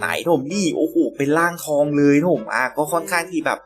ไหนผมนี่โอ้โหเป็นร่างทองเลยนะผมอะก็ค่อนข้างที่แบบ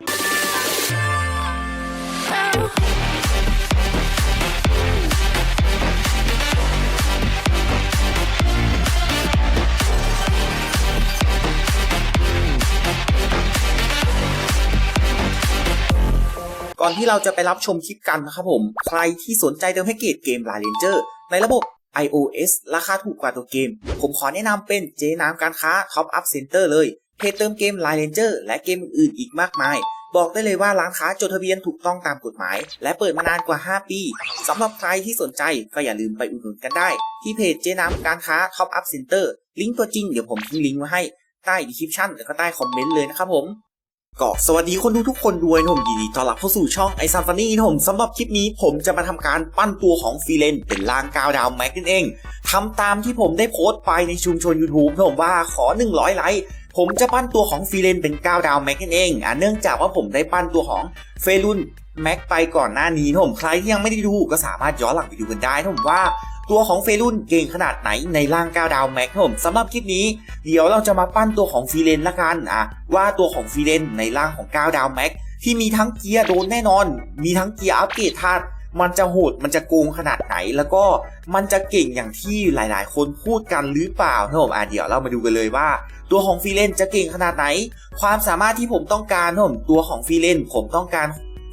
ก่อนที่เราจะไปรับชมคลิปกันนะครับผม ใครที่สนใจเติมแพ็กเกจเกม l า n ร Ranger ในระบบ iOS ราคาถูกกว่าตัวเกม ผมขอแนะนำเป็นเจน้ำการค้า Top Up Center เลย เพจเติมเกม l า n ร Ranger และเกมอื่นอีกมากมาย บอกได้เลยว่าร้านค้าจดทะเบียนถูกต้องตามกฎหมาย และเปิดมานานกว่า 5 ปีสำหรับใครที่สนใจก็อย่าลืมไปอุดหนุนกันได้ ที่เพจเจน้ำการค้า Top Up Center ลิงก์ตัวจริงเดี๋ยวผมทิ้งลิงก์ไว้ให้ใต้ดีคริปชั่นแล้วก็ใต้คอมเมนต์เลยนะครับผม ก็สวัสดีคนดูทุกคนด้วยนะผมยินดีต้อนรับเข้าสู่ช่องไอซันฟานี่นะผมสำหรับคลิปนี้ผมจะมาทำการปั้นตัวของฟีเลนเป็นล่างกาวดาวแม็กนั่นเองทำตามที่ผมได้โพสต์ไปในชุมชน YouTube นะผมว่าขอ 100 ไลค์ผมจะปั้นตัวของฟีเลนเป็นก้าวดาวแม็กนั่นเองอะเนื่องจากว่าผมได้ปั้นตัวของเฟรุนแม็กไปก่อนหน้านี้นะผมใครที่ยังไม่ได้ดูก็สามารถย้อนหลังไปดูกันได้นะผมว่า ตัวของเฟรุนเก่งขนาดไหนในร่างก้าวดาวแม็กนะผมสำหรับคลิปนี้ เดี๋ยวเราจะมาปั้นตัวของฟีเลนละกันอะว่าตัวของฟีเลนในร่างของ9ดาวแม็กที่มีทั้งเกียร์โดนแน่นอน มีทั้งเกียร์อัปเกรดธาตุมันจะโหดมันจะโกงขนาดไหน แล้วก็มันจะเก่งอย่างที่หลายๆ คนพูดกันหรือเปล่านะผมอะเดี๋ยวเรามาดูกันเลยว่า ตัวของฟีเลนจะเก่งขนาดไหน ความสามารถที่ผมต้องการนะผมตัวของฟีเลนผมต้องการ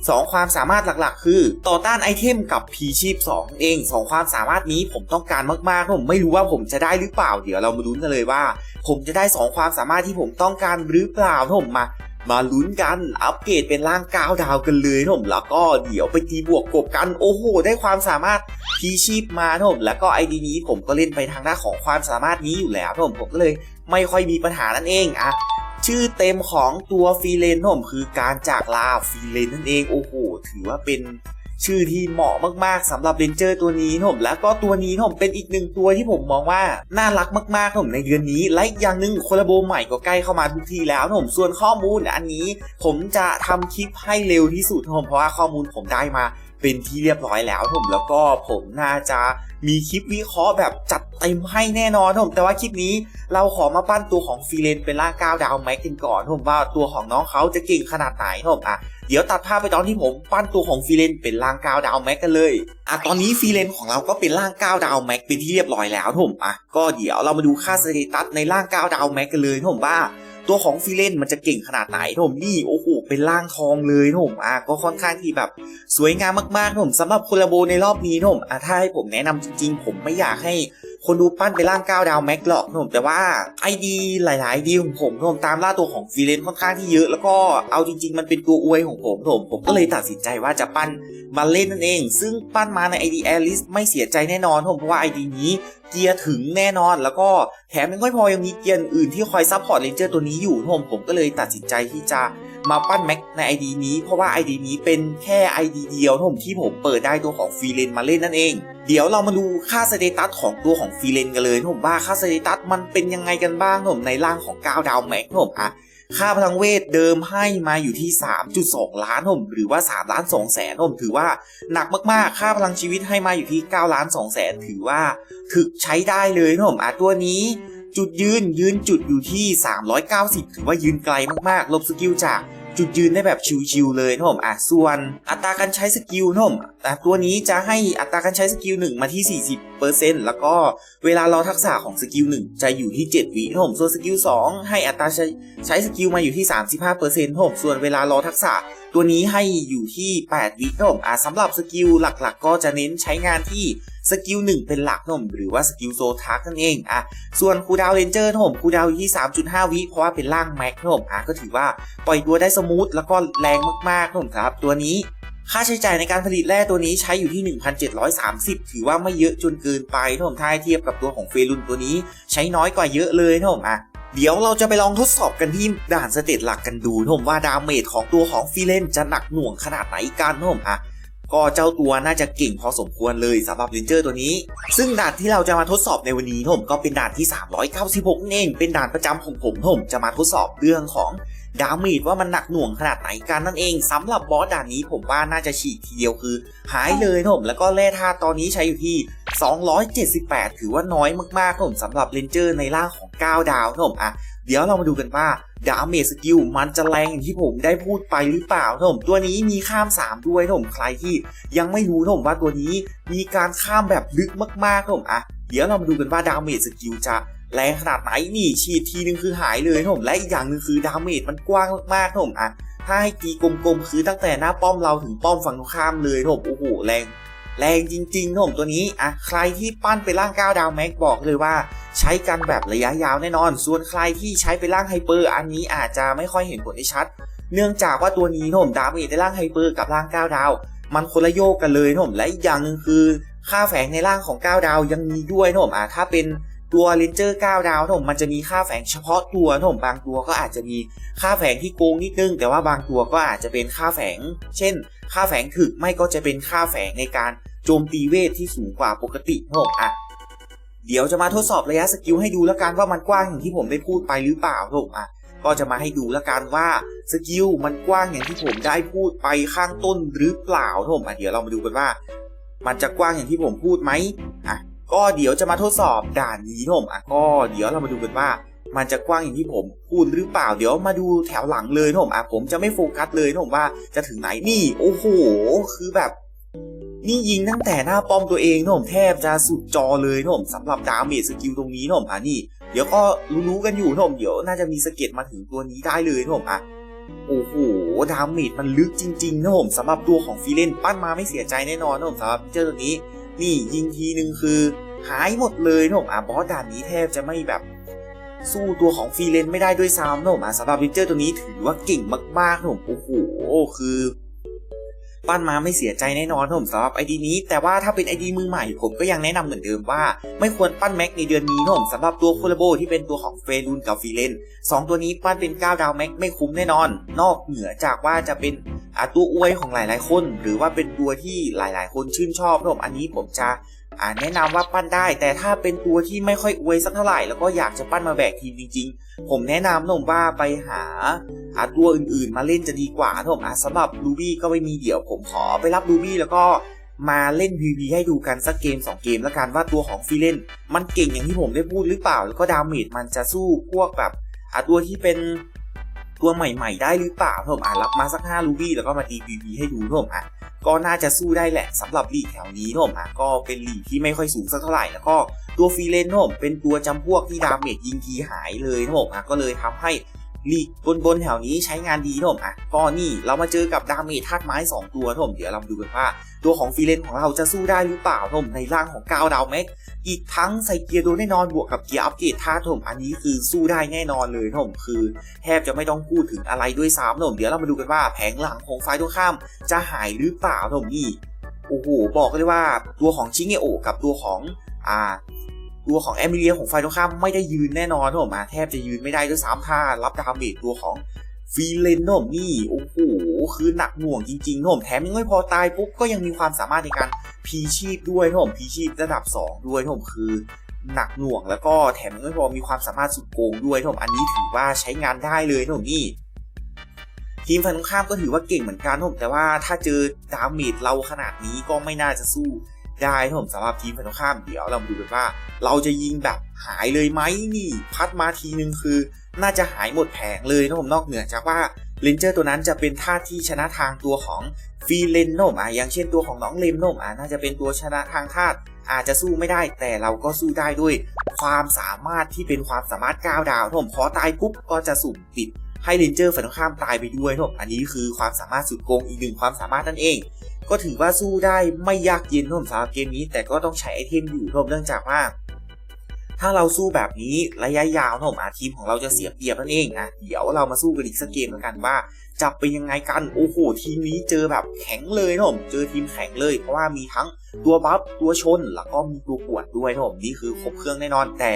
สองความสามารถหลักๆ คือต่อต้านไอเทมกับพีชีพ2เองสองความสามารถนี้ผมต้องการมากๆผมไม่รู้ว่าผมจะได้หรือเปล่า เดี๋ยวเรามาลุ้นกันเลยว่า ผมจะได้สองความสามารถที่ผมต้องการหรือเปล่าผมมามาลุ้นกันอัปเกรดเป็นร่างก้าวดาวกันเลยนะผมแล้วก็เดี๋ยวไปตีบวกกบกันโอ้โห ได้ความสามารถพีชีพมานะผมแล้วก็ไอดีนี้ผมก็เล่นไปทางด้านของความสามารถนี้อยู่แล้วนะผมผมก็เลยไม่ค่อยมีปัญหานั่นเองอะ ชื่อเต็มของตัวฟีเลนผมคือการจากลาฟีเลนนั่นเองโอ้โหถือว่าเป็นชื่อที่เหมาะมากๆสำหรับเรนเจอร์ตัวนี้ผมแล้วก็ตัวนี้ผมเป็นอีกหนึ่งตัวที่ผมมองว่าน่ารักมากๆผมในเดือนนี้และอีกอย่างหนึ่งโคลาโบใหม่ก็ใกล้เข้ามาทุกทีแล้วผมส่วนข้อมูลอันนี้ ผมจะทำคลิปให้เร็วที่สุดผมเพราะว่าข้อมูลผมได้มา เป็นที่เรียบร้อยแล้วผมแล้วก็ผมน่าจะมีคลิปวิเคราะห์แบบจัดเต็มให้แน่นอนผมแต่ว่าคลิปนี้เราขอมาปั้นตัวของฟีเลนเป็นล่างก้าวดาวแม็กกันก่อนผมว่าตัวของน้องเขาจะเก่งขนาดไหนผมอะเดี๋ยวตัดภาพไปตอนที่ผมปั้นตัวของฟีเลนเป็นล่างก้าวดาวแม็กกันเลยอะตอนนี้ฟีเลนของเราก็เป็นล่างก้าวดาวแม็กเป็นที่เรียบร้อยแล้วผมอะก็เดี๋ยวเรามาดูค่าสเตตัสในล่างก้าวดาวแม็กกันเลยผมว่าตัวของฟีเลนมันจะเก่งขนาดไหนผมนี่โอ้โห เป็นล่างทองเลยผมอะก็ค่อนข้างที่แบบสวยงามมากๆผมสำหรับโคลาโบในรอบนี้ผมอะถ้าให้ผมแนะนำจริงๆ ผมไม่อยากให้คนดูปั้นไปล่างก้าวดาวแม็กหรอกผมแต่ว่าไอดีหลายๆดีของผมผมตามล่าตัวของฟีเลนค่อนข้างที่เยอะ แล้วก็เอาจริง ๆ มันเป็นตัวอวยของผมผมผมก็เลยตัดสินใจว่าจะปั้นมาเล่นนั่นเอง ซึ่งปั้นมาใน ID a i r l i s t ไม่เสียใจแน่นอนผมเพราะว่า ID นี้เกียร์ถึงแน่นอนแล้วก็แถมยังไม่พอยังมีเกียร์อื่นที่คอยซัพพอร์ตเลนเจอร์ตัวนี้อยู่ผมผมก็เลยตัดสินใจที่จะ มาปั้นแม็กใน ID นี้ เพราะว่า ID นี้เป็นแค่ ID เดียวผมที่ผมเปิดได้ตัวของฟรีเลนมาเล่นนั่นเอง เดี๋ยวเรามาดูค่าสเตตัสของตัวของฟรีเลนกันเลยผมว่าค่าสเตตัสมันเป็นยังไงกันบ้างผมในร่างของ9ดาวแม็กผมอะค่าพลังเวทเดิมให้มาอยู่ที่ 3.2 ล้านผมหรือว่า3ล้าน2แสนผมถือว่าหนักมากๆ ค่าพลังชีวิตให้มาอยู่ที่9ล้าน2แสนถือว่าถึกใช้ได้เลยผมอะตัวนี้ จุดยืนยืนจุดอยู่ที่ 390 ถือว่ายืนไกลมากๆ ลบสกิลจากจุดยืนได้แบบชิวๆเลยนะผมอะส่วนอัตราการใช้สกิลนะผมอะตัวนี้จะให้อัตราการใช้สกิล1มาที่ 40%แล้วก็เวลารอทักษะของสกิล1จะอยู่ที่ 7 วินะผมส่วนสกิล2ให้อัตราใช้ใช้สกิลมาอยู่ที่ 35%นะผมส่วนเวลารอทักษะ ตัวนี้ให้อยู่ที่ 8 วินะผมอะสำหรับสกิลหลักๆ ก็จะเน้นใช้งานที่สกิล1เป็นหลักนะผมหรือว่าสกิลโซทักนั่นเองอะส่วนคูดาวเรนเจอร์ผมคูดาวอยู่ที่ 3.5 วิเพราะว่าเป็นร่างแม็กผมอะก็ถือว่าปล่อยตัวได้สมูทแล้วก็แรงมากๆผมครับ ตัวนี้ค่าใช้จ่ายในการผลิตแร่ตัวนี้ใช้อยู่ที่ 1,730 ถือว่าไม่เยอะจนเกินไปผมถ้าเทียบกับตัวของเฟรุนตัวนี้ ใช้น้อยกว่าเยอะเลยผมอะ เดี๋ยวเราจะไปลองทดสอบกันที่ด่านสเตตหลักกันดูผมว่าดาเมจของตัวของฟีเลนจะหนักหน่วงขนาดไหนกันผมอะก็เจ้าตัวน่าจะเก่งพอสมควรเลยสำหรับเรนเจอร์ตัวนี้ ซึ่งด่านที่เราจะมาทดสอบในวันนี้ผมก็เป็นด่านที่ 396เองเป็นด่านประจำของผมผมจะมาทดสอบเรื่องของ ดาเมจว่ามันหนักหน่วงขนาดไหนกันนั่นเองสำหรับบอสด่านนี้ผมว่าน่าจะฉีกทีเดียวคือ หายเลยนะผมแล้วก็แร่ธาตุตอนนี้ใช้อยู่ที่ 278 ถือว่าน้อยมากๆนะผมสำหรับเรนเจอร์ในร่างของ 9 ดาวนะผมอะเดี๋ยวเรามาดูกันว่าดาเมจสกิลมันจะแรงอย่างที่ผมได้พูดไปหรือเปล่าท่านผมตัวนี้มีข้าม 3 ด้วยท่านผมใครที่ยังไม่รู้ท่านผมว่าตัวนี้มีการข้ามแบบลึกมากๆท่านผมอะเดี๋ยวเรามาดูกันว่าดาเมจสกิลจะ แรงขนาดไหนนี่ฉีดทีนึงคือหายเลยท่านผมและอีกอย่างหนึ่งคือดาเมจมันกว้างมากท่านผมอะถ้าให้ตีกลมๆคือตั้งแต่หน้าป้อมเราถึงป้อมฝั่งตรงข้ามเลยท่านผมโอ้โหแรงแรงจริงๆท่านผมตัวนี้อะใครที่ปั้นไปร่าง9ดาวแม็กบอกเลยว่าใช้กันแบบระยะยาวแน่นอน ส่วนใครที่ใช้ไปร่างไฮเปอร์อันนี้อาจจะไม่ค่อยเห็นผลได้ชัด เนื่องจากว่าตัวนี้ท่านผมดาเมจในร่างไฮเปอร์กับร่าง9ดาว มันคนละโยกกันเลยท่านผมและอีกอย่างหนึ่งคือ ค่าแฝงในร่างของ9ดาวยังมีด้วยท่านผมอะถ้าเป็น ตัวเลนเจอร์9ดาวท่านผมมันจะมีค่าแฝงเฉพาะตัวท่านผมบางตัวก็อาจจะมีค่าแฝงที่โกงนิดนึง แต่ว่าบางตัวก็อาจจะเป็นค่าแฝง เช่น ค่าแฝงถึกไม่ก็จะเป็นค่าแฝงในการโจมตีเวทที่สูงกว่าปกติท่านผมอะเดี๋ยวจะมาทดสอบระยะสกิลให้ดูแล้วกันว่ามันกว้างอย่างที่ผมได้พูดไปหรือเปล่าผมอะก็จะมาให้ดูแล้วกันว่าสกิลมันกว้างอย่างที่ผมได้พูดไปข้างต้นหรือเปล่าผมอะเดี๋ยวเรามาดูกันว่า มันจะกว้างอย่างที่ผมพูดไหม ก็เดี๋ยวจะมาทดสอบด่านนี้ผมอะก็เดี๋ยวเรามาดูกันว่า มันจะกว้างอย่างที่ผมพูดหรือเปล่าเดี๋ยวมาดูแถวหลังเลยผมอะผมจะไม่โฟกัสเลยผมว่าจะถึงไหนนี่โอ้โหคือแบบ นี่ยิงตั้งแต่หน้าป้อมตัวเองนะผมแทบจะสุดจอเลยนะผมสำหรับดาเมจสกิลตรงนี้นะผมอะนี่ เดี๋ยวก็รู้ๆกันอยู่นะผมเดี๋ยวน่าจะมีสเก็ตมาถึงตัวนี้ได้เลยนะผมอะโอ้โห ดาเมจมันลึกจริงๆนะผมสำหรับตัวของฟีเลนปั้นมาไม่เสียใจแน่นอนนะผมสำหรับเจ้าตัวนี้ นี่ยิงทีนึงคือหายหมดเลยนะผมอะบอสด่านนี้แทบจะไม่แบบ สู้ตัวของฟีเลนไม่ได้ด้วยซ้ำนะผมอะสำหรับวิเจอร์ตัวนี้ถือว่าเก่งมากๆนะผมโอ้โหคือปั้นมาไม่เสียใจแน่นอนผมสำหรับไอดีนี้ แต่ว่าถ้าเป็นไอดีมือใหม่ผมก็ยังแนะนำเหมือนเดิมว่า ไม่ควรปั้นแม็กในเดือนนี้นะผมสำหรับตัวโคลโบที่เป็นตัวของเฟรนูนกับฟีเลนสองตัวนี้ปั้นเป็น 9 ดาวแม็กไม่คุ้มแน่นอน นอกเหนือจากว่าจะเป็น อาตัวอวยของหลายๆ คน หรือว่าเป็นตัวที่หลายๆ คนชื่นชอบนะผมอันนี้ผมจะแนะนำว่าปั้นได้ แต่ถ้าเป็นตัวที่ไม่ค่อยอวยสักเท่าไหร่แล้วก็อยากจะปั้นมาแบกทีมจริง ๆ ผมแนะนำนะผมว่าไปหาหาตัวอื่นๆ มาเล่นจะดีกว่าครับผมอะสำหรับรูบี้ก็ไม่มีเดี๋ยวผมขอไปรับรูบี้แล้วก็มาเล่น PVP ให้ดูกันสักเกม 2 เกมแล้วกันว่าตัวของฟีเลนมันเก่งอย่างที่ผมได้พูดหรือเปล่า แล้วก็ดาเมจมันจะสู้พวกแบบอะตัวที่เป็น ตัวใหม่ๆ ได้หรือเปล่าผมอะรับมาสัก5ลูบี้แล้วก็มาตี PVP ให้ดูผมอะก็น่าจะสู้ได้แหละสำหรับลีกแถวนี้ผมอะก็เป็นลีกที่ไม่ค่อยสูงสักเท่าไหร่แล้วก็ตัวฟีเลนผมเป็นตัวจำพวกที่ดาเมจยิงทีหายเลยผมอะก็เลยทำให้ ลีกบนบนๆแถวนี้ใช้งานดีนะผมอะก็นี่เรามาเจอกับดาเมจธาตุไม้ 2 ตัวนะผมเดี๋ยวเรามาดูกันว่า ตัวของฟีเลนของเราจะสู้ได้หรือเปล่านะผมในร่างของ9ดาวแม็กอีกทั้งใส่เกียร์โดนแน่นอนบวกกับเกียร์อัปเกรดธาตุนะผมอันนี้คือสู้ได้แน่นอนเลยนะผมคือ แทบจะไม่ต้องพูดถึงอะไรด้วยซ้ำนะผมเดี๋ยวเรามาดูกันว่าแผงหลังของฝ่ายตรงข้ามจะหายหรือเปล่านะผมนี่โอ้โหบอกเลยว่าตัวของชิเงโอกับตัวของอ่า ตัวของแอมิเลียของไฟตรงข้ามไม่ได้ยืนแน่นอนผมมาแทบจะยืนไม่ได้ด้วยซ้ำถ้ารับดาเมจตัวของฟีเลนนมนี่โอ้โหคือหนักหน่วงจริงๆผมแถมยังไม่พอตายปุ๊บก็ยังมีความสามารถในการพีชีพด้วยผมพีชีพระดับ 2 ด้วยผมคือหนักหน่วงแล้วก็แถมยังไม่พอมีความสามารถสุดโกงด้วยผมอันนี้ถือว่าใช้งานได้เลยผมนี่ทีมฝั่งตรงข้ามก็ถือว่าเก่งเหมือนกันผมแต่ว่าถ้าเจอดาเมจเราขนาดนี้ก็ไม่น่าจะสู้ ได้ครับผมสำหรับทีมฝั่งตรงข้ามเดี๋ยวเรามาดูกันว่า เราจะยิงแบบหายเลยไหมนี่ พัดมาทีนึงคือ น่าจะหายหมดแผงเลยนะผมนอกเหนือจากว่าเลนเจอร์ตัวนั้นจะเป็นท่าที่ชนะทางตัวของฟีเลนโนมอะอย่างเช่นตัวของน้องเลมโนมอะน่าจะเป็นตัวชนะทางธาตุอาจจะสู้ไม่ได้แต่เราก็สู้ได้ด้วย ความสามารถที่เป็นความสามารถก้าวดาวนะผมพอตายปุ๊บก็จะสุ่มติด ให้เรนเจอร์ฝั่งตรงข้ามตายไปด้วยนะผมอันนี้คือความสามารถสุดโกงอีกหนึ่งความสามารถนั่นเอง ก็ถือว่าสู้ได้ไม่ยากเย็นท่วมสำหรับเกมนี้ แต่ก็ต้องใช้ไอเทมอยู่ท่วมเนื่องจากว่าถ้าเราสู้แบบนี้ระยะยาวท่วมอาทีมของเราจะเสียเปรียบนั่นเองนะเดี๋ยวเรามาสู้กันอีกสักเกมแล้วกันว่า จะเป็นยังไงกันโอ้โหทีมนี้เจอแบบแข็งเลยท่วมเจอทีมแข็งเลย เพราะว่ามีทั้งตัวบัฟตัวชนแล้วก็มีตัวปวดด้วยท่วมนี่คือครบเครื่องแน่นอนแต่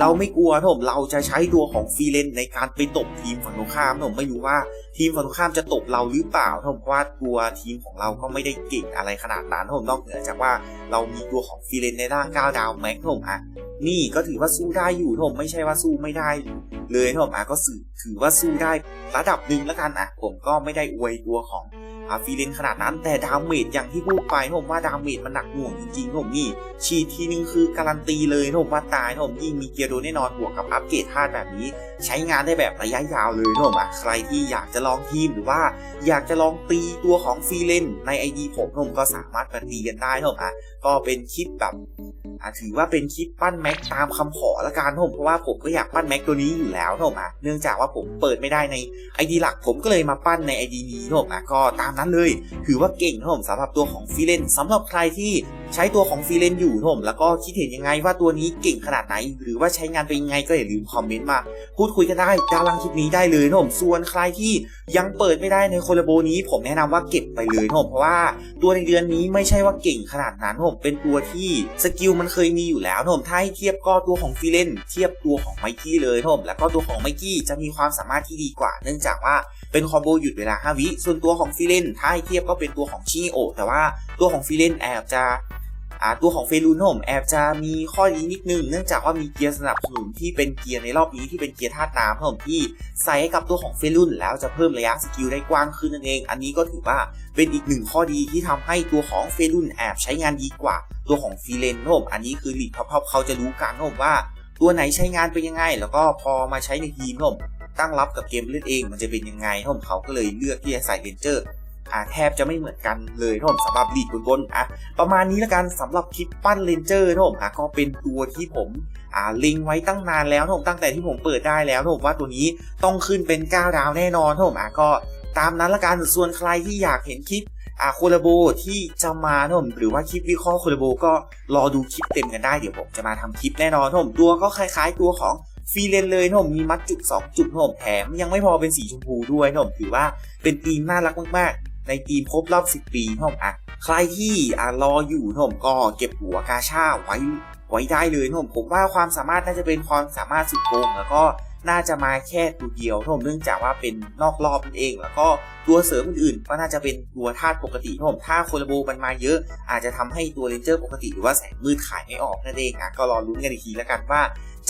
เราไม่กลัวท่วมเราจะใช้ตัวของฟีเลนในการไปตบทีมฝั่งตรงข้ามท่วมไม่รู้ว่าทีมฝั่งตรงข้ามจะตบเราหรือเปล่านะผมเพราะว่าตัวทีมของเราก็ไม่ได้เก่งอะไรขนาดนั้นนะผมนอกเหนือจากว่าเรามีตัวของฟีเลนในร่าง9ดาวแม็กนะผมอะนี่ก็ถือว่าสู้ได้อยู่นะผมไม่ใช่ว่าสู้ไม่ได้ เลยนะผมอะก็สื่อถือว่าสู้ได้ระดับหนึ่งแล้วกันอะผมก็ไม่ได้อวยตัวของ อาฟีเลนขนาดนั้นแต่ดาเมจอย่างที่พูดไปนะผมว่าดาเมจมันหนักหน่วงจริงๆนะผมนี่ฉีดทีนึงคือการันตีเลยนะผมว่าตายนะผมยิ่งมีเกียร์โดนแน่นอนบวกกับอัปเกรดธาตุแบบนี้ ใช้งานได้แบบระยะยาวเลยนะผมอะใครที่อยากจะลองทีมหรือว่า อยากจะลองตีตัวของฟีเลนใน ID ผมนะผมก็สามารถมาตีกันได้นะผมอะก็เป็นคลิปแบบถือว่าเป็นคลิปปั้นแม็กตามคำขอละกันนะผมเพราะว่าผมก็อยากปั้นแม็กตัวนี้อยู่แล้วนะผมอะเนื่องจากว่าผมเปิดไม่ได้ใน ID หลักผมก็เลยมาปั้นใน ID นี้นะผมอะก็ตามนั้นเลย ถือว่าเก่งนะผมสำหรับตัวของฟีเลนสำหรับใครที่ใช้ตัวของฟีเลนอยู่นะผมแล้วก็คิดเห็นยังไงว่าตัวนี้เก่งขนาดไหน หรือว่าใช้งานเป็นยังไงก็อย่าลืมคอมเมนต์มา พูดคุยกันได้ด้านล่างคลิปนี้ได้เลยนะผมส่วนใครที่ยังเปิดไม่ได้ในโคลโบนี้ ผมแนะนำว่าเก็บไปเลยนะผมเพราะว่าตัวในเดือนนี้ไม่ใช่ว่าเก่งขนาดนั้นนะผมเป็นตัวที่สกิลมันเคยมีอยู่แล้วนะผมถ้าให้เทียบก็ตัวของฟิเลนเทียบตัวของไมกี้เลยนะผมแล้วก็ตัวของไมกี้จะมีความสามารถที่ดีกว่า เนื่องจากว่า เป็นคอมโบหยุดเวลา 5 วิ ส่วนตัวของฟิเลนถ้าให้เทียบก็เป็นตัวของชิโอแต่ว่าตัวของฟิเลนแอบจะตัวของเฟรูนมแอบจะมีข้อดีนิดนึง เนื่องจากว่ามีเกียร์สนับสนุนที่เป็นเกียร์ในรอบนี้ที่เป็นเกียร์ธาตุน้ำผมที่ใส่ให้กับตัวของเฟรุนแล้วจะเพิ่มระยะสกิลได้กว้างขึ้นนั่นเอง อันนี้ก็ถือว่าเป็นอีกหนึ่งข้อดีที่ทำให้ตัวของเฟรุนแอบใช้งานดีกว่า ตัวของฟีเลนผมอันนี้คือหลีดท็อปเขาจะรู้กันมว่า ตัวไหนใช้งานเป็นยังไง แล้วก็พอมาใช้ในทีมผม ตั้งรับกับเกมเล่นเองมันจะเป็นยังไงท่ผมเขาก็เลยเลือกที่จะใส่เลนเจอร์อ่าแทบจะไม่เหมือนกันเลยนะผมสำหรับลีดบนๆอะประมาณนี้แล้วกันสำหรับคลิปปั้นเลนเจอร์นผมอะก็เป็นตัวที่ผมอ่าล็งไว้ตั้งนานแล้วนผมตั้งแต่ที่ผมเปิดได้แล้วนผมว่าตัวนี้ต้องขึ้นเป็น 9 ดาวแน่นอนนผมอะก็ตามนั้นละกันส่วนใครที่อยากเห็นคลิปอ่าโคลาโบที่จะมานผมหรือว่าคลิปวิเคราะห์โคลาโบก็รอดูคลิปเต็มกันได้เดี๋ยวผมจะมาทำคลิปแน่นอนนผมตัวก็คล้ายๆตัวของ ฟรีเลนเลยนะผมมีมัดจุก2จุดนะผมแถมยังไม่พอเป็นสีชมพูด้วยนะผมถือว่าเป็นธีมน่ารักมากๆ ในทีมครบรอบ 10 ปีนะผมอะใครที่อ่ารออยู่นะผมก็เก็บหัวกาชาไว้ไว้ได้เลยนะผมผมว่าความสามารถน่าจะเป็นความสามารถสุดโกงแล้วก็น่าจะมาแค่ตัวเดียวนะผมเนื่องจากว่าเป็นนอกรอบนั่นเอง แล้วก็ตัวเสริมอื่นๆ ก็น่าจะเป็นตัวธาตุปกตินะผมถ้าโคลาโบมันมาเยอะ อาจจะทำให้ตัวเรนเจอร์ปกติหรือว่าแสงมืดขายไม่ออกนั่นเองอะก็รอลุ้นกันอีกทีแล้วกันว่า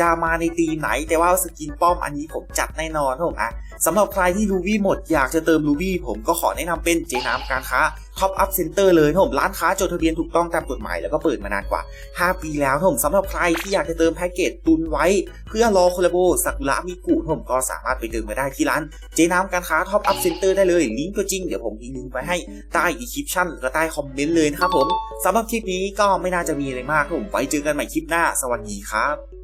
จะมาในตีมไหน แต่ว่าสกินป้อมอันนี้ผมจัดแน่นอนนะผมอะสำหรับใครที่รูบี้หมดอยากจะเติมรูบี้ผมก็ขอแนะนำเป็นเจน้ำการค้าท็อปอัพเซ็นเตอร์เลยนะผมร้านค้าจดทะเบียนถูกต้องตามกฎหมายแล้วก็เปิดมานานกว่า 5 ปีแล้วนะผมสำหรับใครที่อยากจะเติมแพ็กเกจตุนไว้ เพื่อรอโคลาโบสักุระมิกุนะผมก็สามารถไปเติมมาได้ที่ร้านเจน้ำการค้าท็อปอัพเซ็นเตอร์ได้เลยลิงก์ตัวจริงเดี๋ยวผมทิ้งลิงก์ไว้ให้ใต้ดีคริปชั่นแล้วก็ใต้คอมเมนต์เลยนะครับผมสำหรับคลิปนี้ก็ไม่น่าจะมีอะไรมากครับผมไว้เจอกันใหม่คลิปหน้า สวัสดีครับ